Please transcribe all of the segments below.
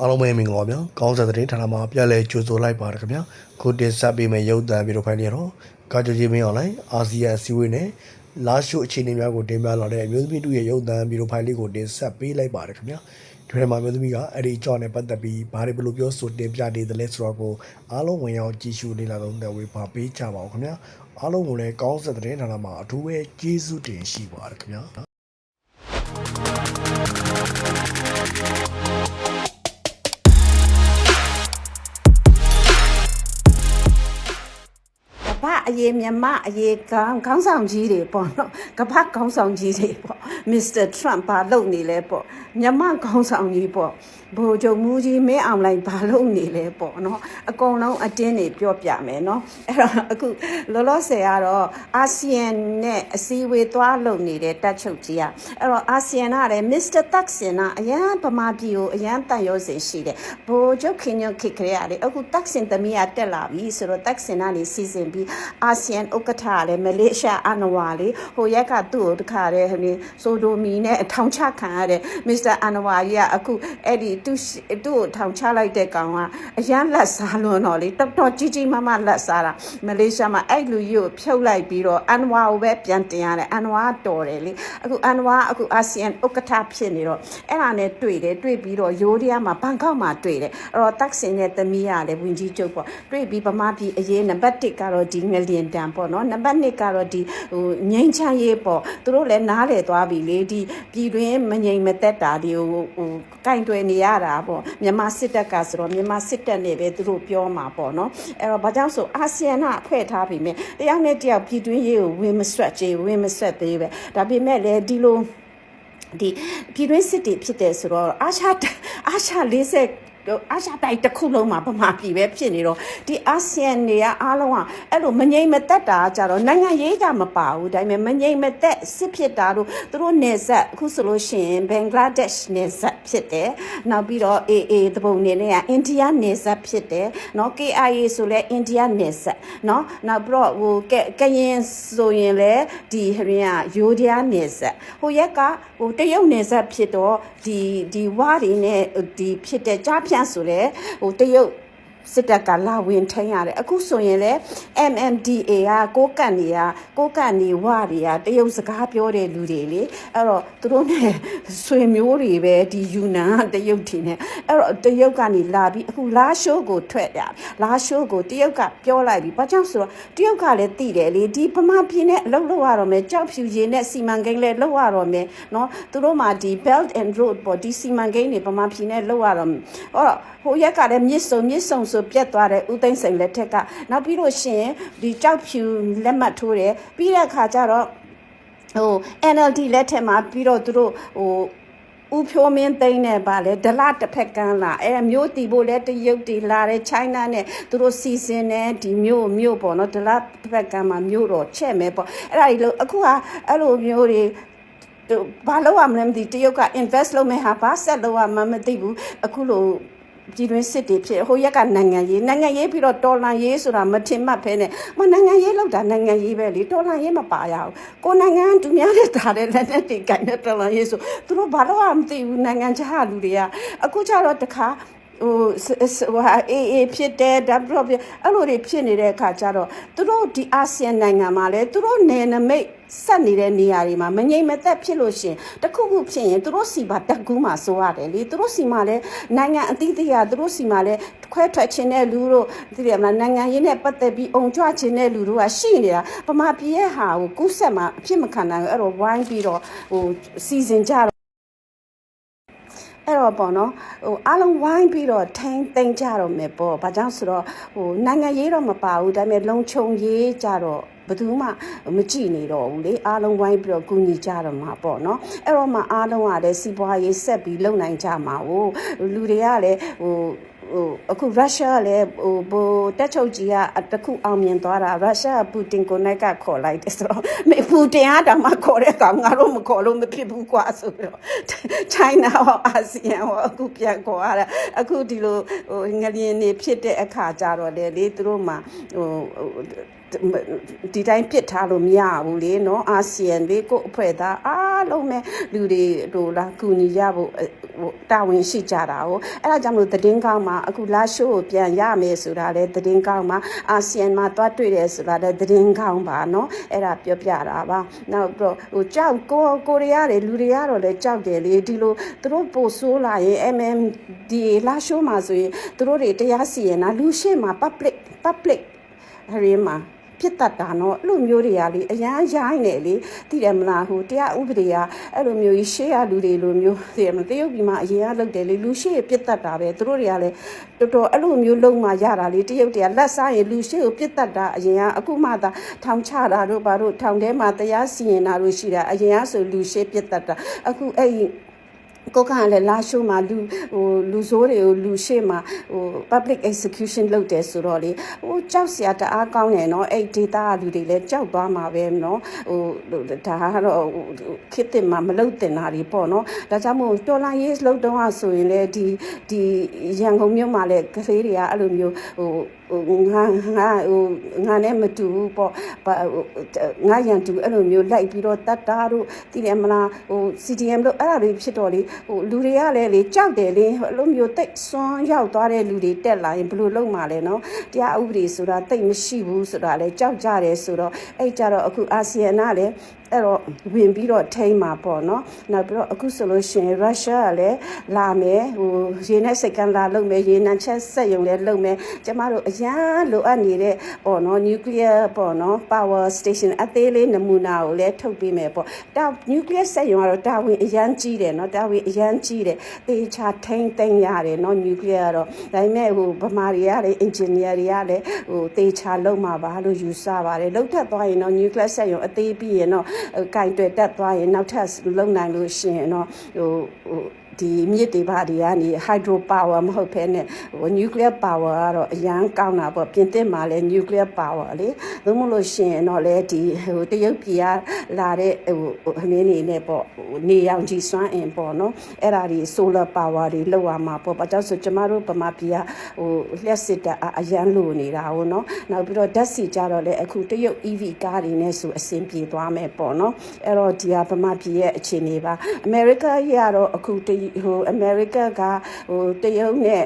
အားလုံးပဲမင်္ဂလာပါဗျာကောင်းစားတဲ့ဌာနမှာပြန်လဲကြိုဆိုလိုက်ပါရခင်ဗျာခုတင်ဆက်ပေးမယ့်ရုပ်သံဗီဒီယိုဖိုင်တွေတော့ကာကြကြီးမင်းအွန်လိုင်းအာဆီယံအစည်းအဝေးနဲ့လာရှိုအခြေအနေများကိုတင်ပြလာတဲ့အမျိုးသမီးတို့ရဲ့ရုပ်သံဗီဒီယိုဖိုင်လေးကိုတင်ဆက်ပေးလိုက်ပါရခင်ဗျာဒီထဲမှာအမျိုးသမီးကအဲ့ဒီအကြောင်းနဲ့ပတ်သက်ပြီးဘာတွေဘယ်လိုပြောဆိုတင်ပြနေသလဲဆိုတော့ကိုအားလုံးဝင်ရောက်ကြည့်ရှုနေလာတော့တဲ့ဝေပါပေးကြပါဦးခင်ဗျာအားလုံးကိုလည်းကောင်းစားတဲ့ဌာနမှာအထူးပဲကျေးဇူးတင်ရှိပါရခင်ဗျာ အရေးမြမအရေးကောင်းခေါင်းဆောင်ကြီးတွေပေါ့နော်ကပ္ပခေါင်းဆောင်ကြီးတွေပေါ့မစ္စတာထရန့်ဘာလုပ်နေလဲပေါ့ မြမခေါင်းဆောင်ကြီးပေါ့ဘိုလ်ချုပ်မူကြီးမင်းအောင်လိုက်ဘာလုပ်နေလဲပေါ့နော်အကုန်လုံးအတင်းတွေပြောပြမယ်နော်အဲ့တော့အခုလောလောဆယ်ကတော့အာဆီယံနဲ့အစည်းအဝေးသွားလုပ်နေတဲ့တက်ချုပ်ကြီးอ่ะအဲ့တော့အာဆီယံကလည်းမစ္စတာတက်ဆင်ကအရန်ဗမာပြည်ကိုအရန်တန်ရုံးစင်ရှိတယ်ဘိုလ်ချုပ်ခင်ညွတ်ခေခရရတယ်အခုတက်ဆင်သမီးကတက်လာပြီဆိုတော့တက်ဆင်ကနေစီစဉ်ပြီးအာဆီယံဥက္ကဋ္ဌကလည်းမလေးရှားအနဝါလေးဟိုရက်ကသူ့ကိုတခါတည်းဟိုနေဆိုဒိုမီနဲ့ထောင်ချခံရတဲ့မစ္စတာအနဝါကြီးကအခုအဲ့ဒီသူ့ရှိသူ့ကိုထောင်ချလိုက်တဲ့ကောင်ကအရန်လက်စားလွန်တော့လေတော်တော်ကြီးကြီးမားမားလက်စားတာမလေးရှားမှာအဲ့လူကြီးကိုဖြုတ်လိုက်ပြီးတော့အန်ဝါကိုပဲပြန်တင်ရတယ်အန်ဝါကတော်တယ်လေအခုအန်ဝါအခုအာဆီယံဥက္ကဋ္ဌဖြစ်နေတော့အဲ့ဒါနဲ့တွေ့တယ်တွေ့ပြီးတော့ယိုးဒီးယားမှာဘန်ကောက်မှာတွေ့တယ်အဲ့တော့တက်ဆင်နဲ့သမီးကလည်းဝင်ကြီးချုပ်ပေါ့တွေ့ပြီးဗမာပြည်အရေးနံပါတ်1ကတော့ဒီငလျင်တန်ပေါ့နော်နံပါတ်2ကတော့ဒီဟိုငိမ့်ချမ်းရေးပေါ့သူတို့လည်းနားလေသွားပြီလေဒီပြည်တွင်းမငြိမ်မသက်တာဒီဟိုဟိုကင်တွယ်နေရတာပေါ့မြန်မာစစ်တပ်ကဆိုတော့မြန်မာစစ်တပ်နဲ့ပဲသူတို့ပြောမှာပေါ့နော်အဲ့တော့ဘာကြောင့်ဆိုအာဆီယံကဖွဲ့ထားပြီမြဲတယောက်နဲ့တယောက်ပြည်တွင်းရေးကိုဝင်မဆွတ်ချေဝင်မဆွတ်သေးပဲဒါပေမဲ့လည်းဒီလိုဒီပြည်တွင်းစစ်တွေဖြစ်တယ်ဆိုတော့အာရှအာရှ40 အာရှတိုက်တစ်ခုလုံးမှာဗမာပြည်ပဲဖြစ်နေတော့ဒီအာဆီယံတွေကအားလုံးကအဲ့လိုမငြိမ်မသက်တာကြတော့နိုင်ငံရေးကမပါဘူးဒါပေမဲ့မငြိမ်မသက်စစ်ဖြစ်တာတို့သူတို့နေဆက်အခုဆိုလို့ရှိရင်ဘင်္ဂလားဒေ့ရှ်နေဆက်ဖြစ်တယ်နောက်ပြီးတော့ AA တပုံနေနဲ့ကအိန္ဒိယနေဆက်ဖြစ်တယ်เนาะ KIA ဆိုလဲအိန္ဒိယနေဆက်เนาะနောက်ပြီးတော့ဟိုကကရင်ဆိုရင်လဲဒီဟရင်ကယိုဒီယာနေဆက်ဟိုရက်ကဟိုတရုတ်နေဆက်ဖြစ်တော့ဒီဒီဝါတွေနဲ့ဒီဖြစ်တဲ့ကြားဖြ န့်ဆိုလဲဟိုတရုတ် စစ်တပ်ကလာဝင်ထိန်ရတယ်အခုဆိုရင်လေ MMDA ကကိုကန့်နေရကိုကန့်နေဝတွေကတရုတ်စကားပြောတဲ့လူတွေလေအဲ့တော့သူတို့ ਨੇ ဆွေမျိုးတွေပဲဒီယူနန်ကတရုတ်ထီနဲ့အဲ့တော့တရုတ်ကနေလာပြီးအခုလာရှိုးကိုထွက်ရလာရှိုးကိုတရုတ်ကပြောလိုက်ပြီဘာကြောင့်ဆိုတော့တရုတ်ကလည်းသိတယ်လေဒီဗမာပြည်နဲ့အလုပ်လုပ်ရတော့မယ်ကြောက်ဖြူရည်နဲ့စီမံကိန်းလည်းလုပ်ရတော့မယ်เนาะသူတို့မှာဒီ belt and road ပေါ့ဒီစီမံကိန်းတွေဗမာပြည်နဲ့လုပ်ရတော့မယ်ဟောတော့ ဟိုရက်ကလည်းမြစ်စုံမြစ်စုံဆိုပြက်သွားတယ်ဦးသိန်းစိန်လက်ထက်ကနောက်ပြီးလို့ရှိရင်ဒီကြောက်ဖြူလက်မှတ်ထိုးတယ်ပြီးတဲ့အခါကျတော့ဟို NLD လက်ထက်မှာပြီးတော့သူတို့ဟိုဦးဖြိုးမင်းသိန်းနဲ့ဗာလဲဒလတစ်ဖက်ကန်းလာအဲမျိုးတီဖို့လဲတရုတ်တီလာတယ်ချိုင်းနာနဲ့သူတို့စီစဉ်တယ်ဒီမျိုးမျိုးပေါ့နော်ဒလတစ်ဖက်ကန်းမှာမျိုးတော့ချက်မယ်ပေါ့အဲ့ဒါကြီးလို့အခုကအဲ့လိုမျိုးတွေသူဘာလို့ရမလဲမသိတရုတ်က invest လုပ်မဲ့ဟာဘာဆက်လုပ်ရမှမသိဘူးအခုလို့ ပြည်တွင်းစစ်တွေဖြစ်ဟိုရက်ကနိုင်ငံရေးနိုင်ငံရေးပြီးတော့တော်လန်ရေးဆိုတာမထင်မှတ်ဖဲနဲ့မနိုင်ငံရေးလောက်တာနိုင်ငံရေးပဲလေတော်လန်ရေးမပါရဘူးကိုနိုင်ငံသူများတဲ့တာတဲ့လက်နဲ့တိတ်ကိုင်တဲ့တော်လန်ရေးဆိုသူတို့ဘာလို့မှမသိဘူးနိုင်ငံခြားလူတွေကအခုကျတော့တခါ ဟိုဟိုဟာအေးအေးဖြစ်တယ်ဒါပြတော့ပြအဲ့လိုတွေဖြစ်နေတဲ့အခါကျတော့သူတို့ဒီအာဆီယံနိုင်ငံမှာလဲသူတို့နယ်နမိတ်ဆက်နေတဲ့နေရာတွေမှာမငြိမ်မသက်ဖြစ်လို့ရှင်တခုခုဖြစ်ရင်သူတို့စီပါတက်ကူးမှာစိုးရတယ်လေသူတို့စီမှာလဲနိုင်ငံအသီးသီးကသူတို့စီမှာလဲခွဲထွက်ခြင်းတဲ့လူတို့သိတယ်မလားနိုင်ငံရေးနဲ့ပတ်သက်ပြီးအုံကြွခြင်းတဲ့လူတို့ကရှိနေတာပမာပြည်ရဲ့ဟာကိုကူးဆက်မှာအဖြစ်မခံနိုင်ဘူးအဲ့တော့ဝိုင်းပြီးတော့ဟိုစီစဉ်ကြတော့ အဲ့တော့ပေါ့နော်ဟိုအားလုံးဝိုင်းပြီးတော့ထိန်းသိမ်းကြတော့မယ်ပေါ့ဘာကြောင့်ဆိုတော့ဟိုနိုင်ငံရေးတော့မပါဘူးဒါပေမဲ့လုံခြုံရေးကြတော့ဘယ်သူမှမကြည့်နေတော့ဘူးလေအားလုံးဝိုင်းပြီးတော့ကူညီကြတော့မှာပေါ့နော်အဲ့တော့မှအားလုံးကလည်းစီးပွားရေးဆက်ပြီးလုပ်နိုင်ကြမှာဟိုလူတွေကလည်းဟို ဟိုအခုရုရှားကလည်းဟိုဘိုတက်ချုပ်ကြီးကတခုအောင်မြင်သွားတာရုရှားကပူတင်ကိုနိုင်ကခေါ်လိုက်တယ်ဆိုတော့မေပူတင်ကတောင်မှခေါ်တဲ့ကောင်ငါတို့မခေါ်လို့မဖြစ်ဘူးကွာဆိုပြီးတော့ China ဟောအာဆီယံဟောအခုပြန်ခေါ်ရတာအခုဒီလိုဟိုငလျင်နေဖြစ်တဲ့အခါကြတော့လေလေသူတို့မှာဟိုဒီတိုင်းပြစ်ထားလို့မရဘူးလေနော်အာဆီယံလေးကိုအဖွဲ့သားအားလုံးပဲလူတွေတို့လာကူညီရဖို့ ဟိုတာဝန်ရှိကြတာ哦အဲ့ဒါကြောင့်မလို့သတင်းကောင်းမှာအခုလာရှိုးကိုပြန်ရမယ်ဆိုတာလေသတင်းကောင်းမှာအာဆီယံမှာတွားတွေ့တယ်ဆိုတာလေသတင်းကောင်းပါเนาะအဲ့ဒါပြောပြတာပါနောက်ပြီးတော့ဟိုကြောက်ကိုကိုရီးယားတွေလူတွေကတော့လေကြောက်တယ်လေဒီလိုသူတို့ပို့ဆိုးလာရင် MMD လာရှိုးမှာဆိုရင်သူတို့တွေတရားစီရင်တာလူရှိမှာ public public ဟရင်းမှာ ဖြစ်တတ်တာနော်အဲ့လိုမျိုးတွေကလေအရန်ရိုင်းနေလေသိတယ်မလားဟိုတရားဥပဒေကအဲ့လိုမျိုးကြီးရှေ့ရလူတွေလိုမျိုးသိတယ်မလားတရုတ်ပြည်မှာအရင်ကလုပ်တယ်လေလူရှေ့ပြစ်တတ်တာပဲသူတို့တွေကလည်းတော်တော်အဲ့လိုမျိုးလုံးမှရတာလေတရုတ်တွေကလက်စားရင်လူရှေ့ကိုပြစ်တတ်တာအရင်ကအခုမှသာထောင်ချတာတို့ဘာတို့ထောင်ထဲမှာတရားစီရင်တာတို့ရှိတာအရင်ကဆိုလူရှေ့ပြစ်တတ်တာအခုအဲ့ဒီ ကိုကလည်းလာရှိုးမှာလူဟိုလူဆိုးတွေကိုလူရှိမှာဟို public execution လုပ်တယ်ဆိုတော့လေဟိုကြောက်စရာတအားကောင်းတယ်နော်အဲ့ data ကလူတွေလည်းကြောက်သွားမှာပဲနော်ဟိုဒါကတော့ခစ်တင်မှာမလုပ်တင်တာတွေပေါ့နော်ဒါကြောင့်မို့တော်လိုင်းရေးလုပ်တော့ဆိုရင်လေဒီဒီရန်ကုန်မြို့မှာလည်းကလေးတွေကအဲ့လိုမျိုးဟို ဟိုငါငါဟိုငါနဲ့မတူဘူးပေါ့ငါရန်တူအဲ့လိုမျိုးလိုက်ပြီးတော့တတ်တာတို့တည်တယ်မလားဟို CDM လို့အဲ့ဒါတွေဖြစ်တော့လေဟိုလူတွေကလည်းလေကြောက်တယ်လေအဲ့လိုမျိုးတိတ်စွန်းရောက်သွားတဲ့လူတွေတက်လာရင်ဘယ်လိုလုပ်မှာလဲနော်တရားဥပဒေဆိုတာတိတ်မရှိဘူးဆိုတာလေကြောက်ကြတယ်ဆိုတော့အဲ့ကြတော့အခုအာဆီယံကလည်းအဲ့တော့ဝင်ပြီးတော့ထိန်းမှာပေါ့နော်နောက်ပြီးတော့အခုဆိုလို့ရှိရင်ရုရှားကလည်းလာမယ်ဟိုရေနဲ့စိတ်ကန်းလာလုပ်မယ်ရေနံချက်ဆက်ယုံလည်းလုပ်မယ်ကျမတို့အရန်လိုအပ်နေတဲ့ပေါ့နော် nuclear ပေါ့နော် power station အသေးလေးနမူနာကိုလည်းထုတ်ပေးမယ်ပေါ့တာ nuclear ဆက်ယုံကတော့တာဝန်အရန်ကြီးတယ်နော်တာဝန်အရန်ကြီးတယ်တေချာထိန်းသိမ်းရတယ်နော် nuclear ကတော့ဒါပေမဲ့ဟိုဗမာတွေကလည်း engineer တွေကလည်းဟိုတေချာလုပ်မှာပါလို့ယူဆပါတယ်လောက်ထပ်သွားရင်တော့ nuclear ဆက်ယုံအသေးပြီးရင်တော့ကင်တွယ်တက်သွားရင်နောက်ထပ်လုံနိုင်လို့ရှိရင်တော့ဟိုဟို ဒီမြစ်တွေဘာတွေကနေ hydro power မဟုတ်ဘဲနဲ့ဟို nuclear power ကတော့အရန်ကောင်းတာပေါ့ပြင်သစ်မှာလည်း nuclear power လေသို့မဟုတ်လို့ရှိရင်တော့လေဒီဟိုတရုတ်ပြည်ကလာတဲ့ဟိုအမင်းနေနဲ့ပေါ့ဟိုနေရောင်ခြည်စွမ်းအင်ပေါ့နော်အဲ့ဒါဒီ solar power တွေလောက်ရမှာပေါ့ဘာကြောင့်ဆိုကျမတို့ဗမာပြည်ကဟိုလျှက်စစ်တာအရန်လိုနေတာဟိုနော်နောက်ပြီးတော့ဓာတ်ဆီကြတော့လေအခုတရုတ် EV ကားတွေနဲ့ဆိုအဆင်ပြေသွားမယ်ပေါ့နော်အဲ့တော့ဒီဟာဗမာပြည်ရဲ့အခြေအနေပါ America ကြီးကတော့အခုတဟို America ကဟိုတရုတ်နဲ့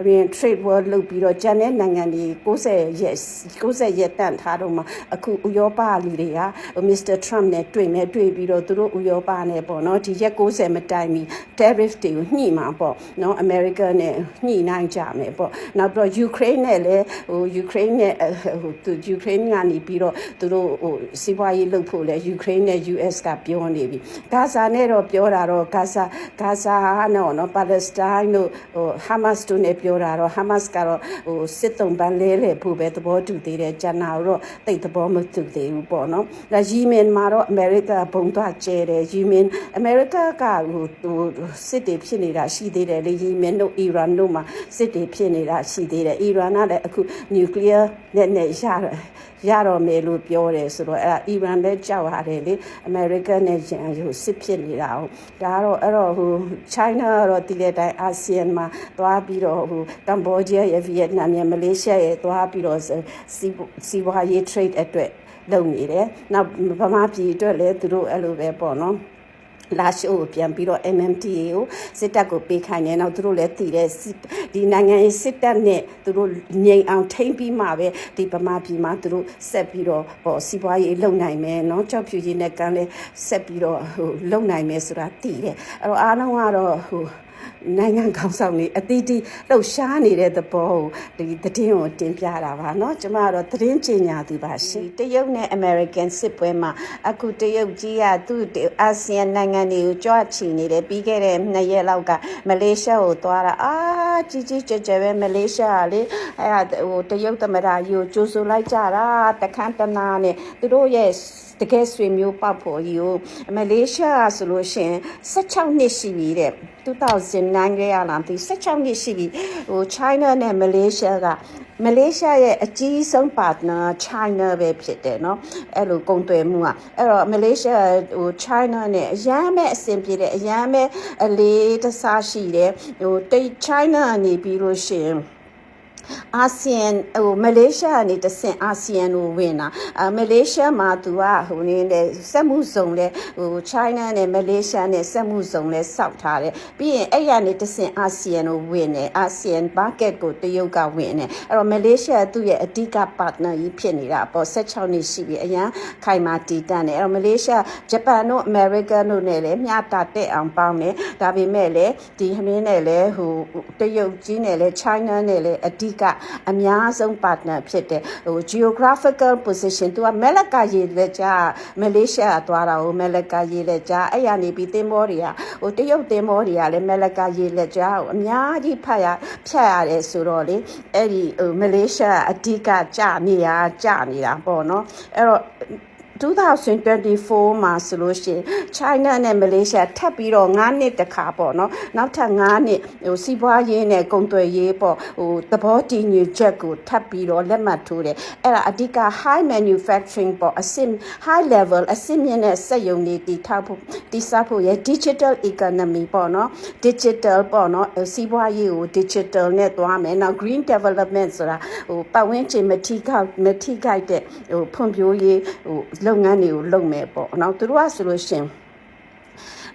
အရင် trade war လုပ်ပြီးတော့ဂျန်တဲ့နိုင်ငံတွေ60ရက်60ရက်တန့်ထားတော့မှအခုဥရောပလူတွေက Mr. Trump နဲ့တွေ့မယ်တွေ့ပြီးတော့သူတို့ဥရောပနဲ့ပေါ့နော်ဒီရက်60မတိုင်မီ tariff တွေကိုညှိမှာပေါ့နော် America နဲ့ညှိနှိုင်းကြမယ်ပေါ့နောက်ပြီးတော့ Ukraine နဲ့လည်းဟို Ukraine နဲ့ဟိုသူ Ukraine ကနေပြီးတော့သူတို့ဟိုစီးပွားရေးလုပ်ဖို့လဲ Ukraine နဲ့ US ကပြောနေပြီဂါဇာနဲ့တော့ပြောတာတော့ဂါဇာဂါဇာနော်နော်ပါလက်စတိုင်းတို့ဟိုဟာမတ်စ်တို့နဲ့ပြောတာတော့ဟာမတ်စ်ကတော့ဟိုစစ်တုံးပန်းလဲလဲဖို့ပဲသဘောတူသေးတယ်ဂျန်နာတော့တိတ်သဘောမတူသေးဘူးပေါ့နော်ဒါယီမင်မှာတော့အမေရိကဘုံသွားကျဲတယ်ယီမင်အမေရိကကဟိုဟိုစစ်တွေဖြစ်နေတာရှိသေးတယ်လေယီမင်တို့အီရန်တို့မှာစစ်တွေဖြစ်နေတာရှိသေးတယ်အီရန်ကလည်းအခုနျူကလ িয়ার နဲ့နဲ့ရတယ်ရတော့မယ်လို့ပြောတယ်ဆိုတော့အဲ့ဒါအီရန်လည်းကြောက်ရတယ်လေအမေရိကန်နဲ့ဂျန်ဟိုစစ်ဖြစ်နေတာဟုတ်ဒါကတော့အဲ့တော့ဟို China ကတော့ဒီတဲ့တိုင်းအာဆီယံမှာသွားပြီးတော့ဟိုကမ္ဘောဒီးယားရဲ့ဗီယက်နမ်ရဲ့မလေးရှားရဲ့သွားပြီးတော့စီစီဝါရေး trade အတွက်လုပ်နေတယ်နောက်ဗမာပြည်အတွက်လည်းသူတို့အဲ့လိုပဲပေါ့နော် လာရှိုးကိုပြန်ပြီးတော့ MMTA ကိုစစ်တပ်ကိုပေးခိုင်းတယ်နောက်သူတို့လည်းတည်တဲ့ဒီနိုင်ငံရေးစစ်တပ်နဲ့သူတို့ငြိမ်အောင်ထိမ့်ပြီးမှပဲဒီဗမာပြည်မှာသူတို့ဆက်ပြီးတော့ဟောစီးပွားရေးလုပ်နိုင်မယ်เนาะကြောက်ဖြူကြီးနဲ့ကန်းလဲဆက်ပြီးတော့ဟိုလုပ်နိုင်မယ်ဆိုတာတည်တယ်အဲ့တော့အားလုံးကတော့ဟို နိုင်ငံခေါင်းဆောင်တွေအတီးတီးလှုပ်ရှားနေတဲ့သဘောကိုဒီသတင်းကိုတင်ပြတာပါเนาะကျမကတော့သတင်းကြေညာသူပါရှင်တရုတ်နဲ့ American စစ်ပွဲမှာအခုတရုတ်ကြီးကသူ့အာဆီယံနိုင်ငံတွေကိုကြွချီနေတယ်ပြီးခဲ့တဲ့နှစ်ရက်လောက်ကမလေးရှားကိုသွားတာအာ ကြီးကြီးကျယ်ကျယ်ပဲမလေးရှားကလေအဲ့ဒါဟိုတရုတ်သမ္မတကြီးကိုကြိုးဆိုလိုက်ကြတာတခန်းတနာနဲ့သူတို့ရဲ့တကယ်ဆွေမျိုးပေါက်ဖို့ကြီးကိုမလေးရှားဆိုလို့ရှိရင်16နှစ်ရှိပြီတဲ့2009ကရလာပြီ16နှစ်ရှိပြီဟို China နဲ့ Malaysia က မလေးရှားရဲ့အကြီးဆုံး partner China ပဲဖြစ်တယ်เนาะအဲ့လိုကုန်သွယ်မှုอ่ะအဲ့တော့မလေးရှားဟို China နဲ့အရန်မဲ့အဆင်ပြေတယ်အရန်မဲ့အလေးတစားရှိတယ်ဟိုတိတ် China ကနေပြီးလို့ရှိရင် အာဆီယံဟိုမလေးရှားကနေတဆင့်အာဆီယံကိုဝင်တာအာမလေးရှားမှာသူကဟိုနေနဲ့စက်မှုစုံလဲဟို China နဲ့မလေးရှားနဲ့စက်မှုစုံလဲစောက်ထားတယ်ပြီးရင်အဲ့ရနေတဆင့်အာဆီယံကိုဝင်တယ်အာဆီယံ market ကိုတရုတ်ကဝင်တယ်အဲ့တော့မလေးရှားသူ့ရဲ့အဓိက partner ကြီးဖြစ်နေတာပေါ့16နှစ်ရှိပြီအရင်ခိုင်မာတည်တတ်တယ်အဲ့တော့မလေးရှားဂျပန်တို့အမေရိကန်တို့နဲ့လည်းမျှတတဲ့အောင်ပေါင်းတယ်ဒါပေမဲ့လည်းဒီဟမင်းနဲ့လည်းဟိုတရုတ်ကြီးနဲ့လည်း China နဲ့လည်းအဓိကအများဆုံး partner ဖြစ်တယ်ဟို geographical position သူကမဲလကာရေလက်ကြားမလေးရှားသွားတာဟိုမဲလကာရေလက်ကြားအဲ့ရနေပြီးသင်္ဘောတွေကဟိုတရုတ်သင်္ဘောတွေကလည်းမဲလကာရေလက်ကြားကိုအများကြီးဖတ်ရဖြတ်ရတယ်ဆိုတော့လေအဲ့ဒီဟိုမလေးရှားအဓိကကြာနေရကြာနေတာပေါ့နော်အဲ့တော့ 2024မှာဆိုလို့ရှိရင် China နဲ့ Malaysia ထပ်ပြီးတော့9နှစ်တခါပေါ့နော်နောက်ထပ်9နှစ်ဟိုစီးပွားရေးနဲ့ကုန်သွယ်ရေးပေါ့ဟိုသဘောတည်ငြိမ်ချက်ကိုထပ်ပြီးတော့လက်မှတ်ထိုးတယ်အဲ့ဒါအဓိက high manufacturing ပေါ့အဆင့် high level အဆင့်မြင့်တဲ့စက်ရုံတွေတည်ထောက်ဖို့တည်ဆောက်ဖို့ရ digital economy ပေါ့နော် digital ပေါ့နော်စီးပွားရေးကို digital နဲ့သွားမယ်နောက် green development ဆိုတာဟိုပတ်ဝန်းကျင်မထိခိုက်မထိခိုက်တဲ့ဟိုဖွံ့ဖြိုးရေးဟိုလုပ်ငန်းတွေကိုလုပ်မယ်ပေါ့နော်သူတို့ကဆိုလို့ရှရင်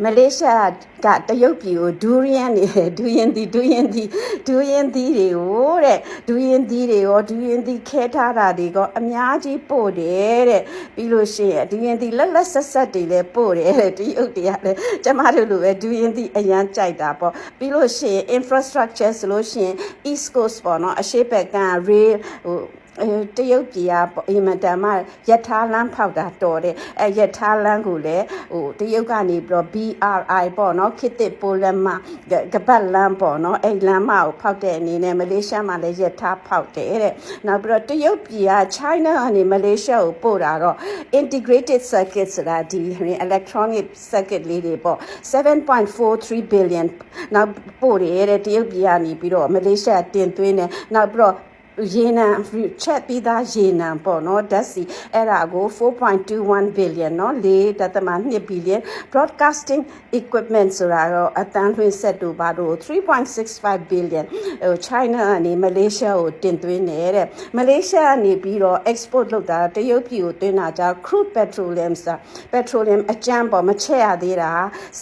မလေးရှားကတရုတ်ပြည်ကိုဒူရီယန်နေဒူရင်ဒီဒူရင်ဒီဒူရင်ဒီတွေကိုတဲ့ဒူရင်ဒီတွေရောဒူရင်ဒီခဲထားတာတွေရောအများကြီးပို့တယ်တဲ့ပြီးလို့ရှိရင်ဒူရင်ဒီလက်လက်ဆက်ဆက်တွေလည်းပို့တယ်တဲ့တရုတ်တွေကလည်းကျမတို့လိုပဲဒူရင်ဒီအရန်ကြိုက်တာပေါ့ပြီးလို့ရှိရင် infrastructure ဆိုလို့ရှိရင် east coast ပေါ့နော်အရှေ့ဘက်က rail ဟိုအဲ တရုတ်ပြည်ကပေါ့အင်မတန်မှယထာလန်းဖောက်တာတော်တယ်အဲယထာလန်းကိုလည်းဟိုတရုတ်ကနေပြီးတော့ BRI ပေါ့နော်ခေတ်သစ်ပိုလန်မကပတ်လန်းပေါ့နော်အဲ့လမ်းမကိုဖောက်တဲ့အနေနဲ့မလေးရှားမှာလည်းယထာဖောက်တယ်တဲ့နောက်ပြီးတော့တရုတ်ပြည်က China ကနေမလေးရှားကိုပို့တာတော့ integrated circuit ဆိုတာဒီ electronic circuit လေးတွေပေါ့7.43 billion နောက်ပို့တယ်တဲ့တရုတ်ပြည်ကနေပြီးတော့မလေးရှားတင်သွင်းတယ်နောက်ပြီးတော့ ရေနံချက်ပြီးသားရေနံပေါ့နော်ဓာတ်စီအဲ့ဒါကို4.21 billion เนาะ4.2 billion broadcasting equipment ဆိုတာတော့အတန်းထွင်းဆက်တူပါတော့3.65 billion ဟို China ကနေ Malaysia ကိုတင်သွင်းနေတဲ့ Malaysia ကနေပြီးတော့ export လုပ်တာတရုတ်ပြည်ကိုသွင်းတာကြောင့် crude petroleum စာ petroleum အကျန်းပေါ့မချက်ရသေးတာ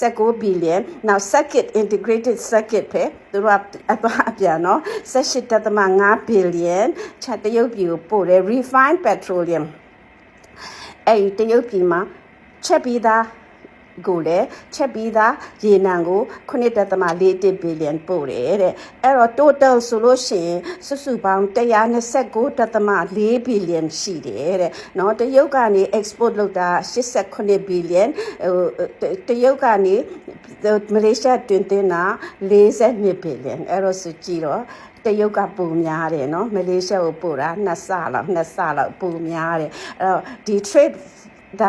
19 billion နောက် circuit integrated circuit ပဲ သူတို့ကအသွားအပြန်နော်18.5ဘီလီယံချက်တရုတ်ပြည်ကိုပို့တယ် refined petroleum အဲ့ဒီတရုတ်ပြည်မှာချက်ပြီးသား ကိုလည်းချက်ပြီးသားရေနံကို9.41 billion ပို့တယ်တဲ့အဲ့တော့ total ဆိုလို့ရှိရင်စုစုပေါင်း129.4 billion ရှိတယ်တဲ့เนาะတရုတ်ကနေ export လုပ်တာ88 billion ဟိုတရုတ်ကနေမလေးရှားတွင်တင်တာ42 billion အဲ့တော့စုကြည့်တော့တရုတ်ကပုံများတယ်เนาะမလေးရှားကိုပို့တာနှစ်ဆလောက်နှစ်ဆလောက်ပုံများတယ်အဲ့တော့ဒီ trade ဒါ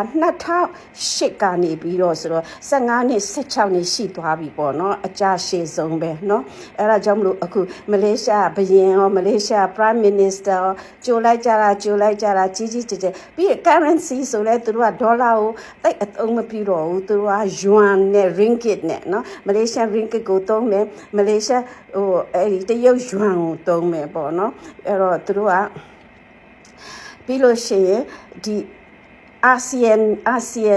2008ကနေပြီးတော့ဆိုတော့15နှစ်16နှစ်ရှိသွားပြီပေါ့နော်အကြရှည်ဆုံးပဲเนาะအဲ့ဒါကြောင့်မလို့အခုမလေးရှားဘရင်ရောမလေးရှား prime minister ရောကြိုလိုက်ကြတာကြိုလိုက်ကြတာကြီးကြီးကျယ်ကျယ်ပြီးရင် currency ဆိုလဲသူတို့ကဒေါ်လာကိုတိတ်အသုံးမပြုတော့ဘူးသူတို့က yuan နဲ့ ringgit နဲ့เนาะမလေးရှား ringgit ကိုသုံးမယ်မလေးရှားဟိုအဲ့ဒီတရုတ် yuan ကိုသုံးမယ်ပေါ့เนาะအဲ့တော့သူတို့ကပြီးလို့ရှိရင်ဒီ အာဆီယံအာဆီယံ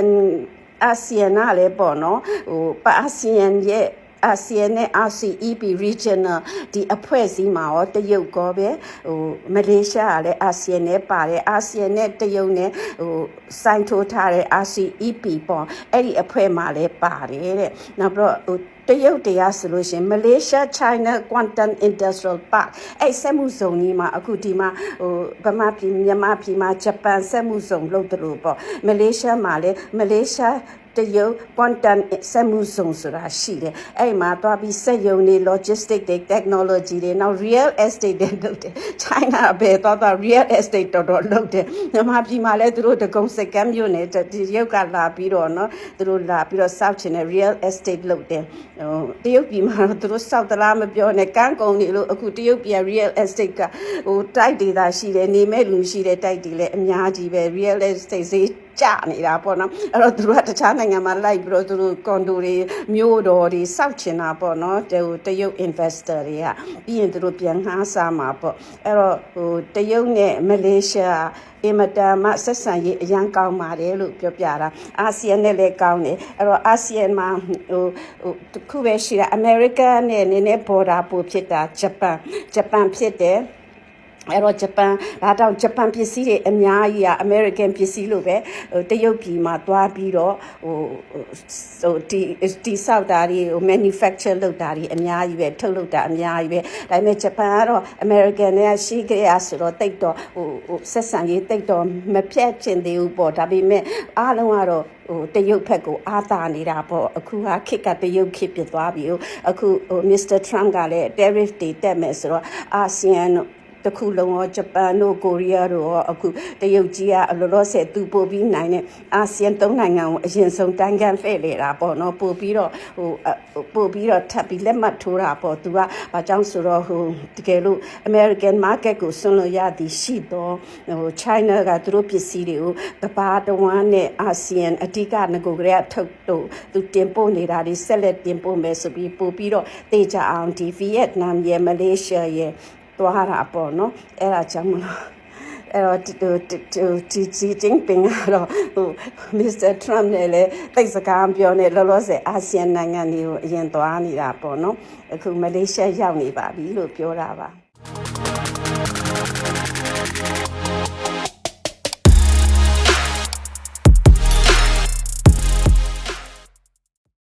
အာဆီယံကလည်းပေါ့နော်ဟိုပါအာဆီယံရဲ့အာဆီယံနဲ့ RCEP regional ဒီအဖွဲ့အစည်းမှာရောတရုတ်ကောပဲဟိုမလေးရှားကလည်းအာဆီယံနဲ့ပါတယ်အာဆီယံနဲ့တရုတ်နဲ့ဟိုစိုင်းထိုးထားတဲ့ RCEP ပေါ့အဲ့ဒီအဖွဲ့မှာလည်းပါတယ်တဲ့နောက်ပြီးတော့ဟို တရုတ်တရားဆိုလို့ရှရင်မလေးရှား China Quantum Industrial Park အဲ့စက်မှုဇုံကြီးမှာအခုဒီမှာဟိုဗမာပြည်မြန်မာပြည်မှာဂျပန်စက်မှုဇုံလုပ်တယ်လို့ပေါ့မလေးရှားမှာလည်းမလေးရှား တရုတ် quantum စက်မှုစုံဆိုတာရှိတယ်အဲ့မှာသွားပြီးစက်ရုံတွေ logistic တွေ technology တွေနောက် real estate တွေလုပ်တယ် China ပဲသွားသွား real estate တော်တော်လုပ်တယ်မြန်မာပြည်မှာလည်းသူတို့တကုံစကမ်းမြို့နယ်တရုတ်ကလာပြီးတော့နော်သူတို့လာပြီးတော့စောက်ချင်တဲ့ real estate လုပ်တယ်ဟိုတရုတ်ပြည်မှာတော့သူတို့စောက်သလားမပြောနဲ့ကန်းကုံတွေလို့အခုတရုတ်ပြည် real estate ကဟိုတိုက်ဒေတာရှိတယ်နေမဲ့လူရှိတယ်တိုက်တွေလည်းအများကြီးပဲ real estate ဈေးကြနေတာပေါ့နော်အဲ့တော့သူတို့ကတခြားနိုင်ငံမှာလိုက်ပြီးတော့သူတို့ကွန်ဒိုတွေမြို့တော်တွေစောက်ချင်တာပေါ့နော်တဟိုတရုတ် investor တွေကပြီးရင်သူတို့ပြန်ငှားစားမှာပေါ့အဲ့တော့ဟိုတရုတ်နဲ့မလေးရှားအင်မတန်မှဆက်ဆံရေးအရန်ကောင်းပါတယ်လို့ပြောပြတာအာဆီယံနဲ့လည်းကောင်းတယ်အဲ့တော့အာဆီယံမှာဟိုဟိုတစ်ခုပဲရှိတာအမေရိကန်နဲ့နည်းနည်းဘော်ဒါပိုဖြစ်တာဂျပန်ဂျပန်ဖြစ်တယ် အဲ့တော့ဂျပန်ဒါတောင်ဂျပန်ပစ္စည်းတွေအများကြီးอ่ะ American ပစ္စည်းလို့ပဲဟိုတရုတ်ပြည်မှာသွားပြီးတော့ဟိုဟိုဒီဒီဆောက်တာတွေဟို manufacture လုပ်တာတွေအများကြီးပဲထုတ်လုပ်တာအများကြီးပဲဒါပေမဲ့ဂျပန်ကတော့ American နဲ့ရှိကြရဆိုတော့တိတ်တော့ဟိုဟိုဆက်ဆံရေးတိတ်တော့မပြတ်ချင်သေးဘူးပေါ့ဒါပေမဲ့အားလုံးကတော့ဟိုတရုတ်ဘက်ကိုအားသာနေတာပေါ့အခုဟာခစ်ကတရုတ်ခစ်ပြသွားပြီဟိုအခုဟို Mr. Trump ကလည်း tariff တွေတက်မယ်ဆိုတော့အာဆီယံ တို့တစ်ခုလုံးရောဂျပန်တို့ကိုရီးယားတို့ရောအခုတရုတ်ကြီးကအလောလောဆယ်သူပို့ပြီးနိုင်တဲ့အာဆီယံသုံးနိုင်ငံကိုအရင်ဆုံးတန်းကန်ဖဲ့လေတာပေါ့နော်ပို့ပြီးတော့ဟိုအဟိုပို့ပြီးတော့ထပ်ပြီးလက်မှတ်ထိုးတာပေါ့သူကဘာကြောင့်ဆိုတော့ဟိုတကယ်လို့ American market ကိုဆွန့်လို့ရသည်ရှိတော့ဟို China ကသူတို့ပစ္စည်းတွေကိုကမ္ဘာတဝန်းနဲ့အာဆီယံအဓိကငကိုကလေးကထုတ်တော့သူတင်ပို့နေတာဒီဆက်လက်တင်ပို့မယ်ဆိုပြီးပို့ပြီးတော့တေချာအောင်ဒီ Vietnam ရဲ့ Malaysia ရဲ့ သွားတာပေါ့နော်အဲ့ဒါကြောင့်မလို့အဲ့တော့ဒီဒီဒီဂျင်းပင်ကတော့ဟိုမစ္စတာထရမ့်နဲ့လည်းတိတ်စကားပြောနေလောလောဆယ်အာဆီယံနိုင်ငံတွေကိုအရင်သွားနေတာပေါ့နော်အခုမလေးရှားရောက်နေပါပြီလို့ပြောတာပါ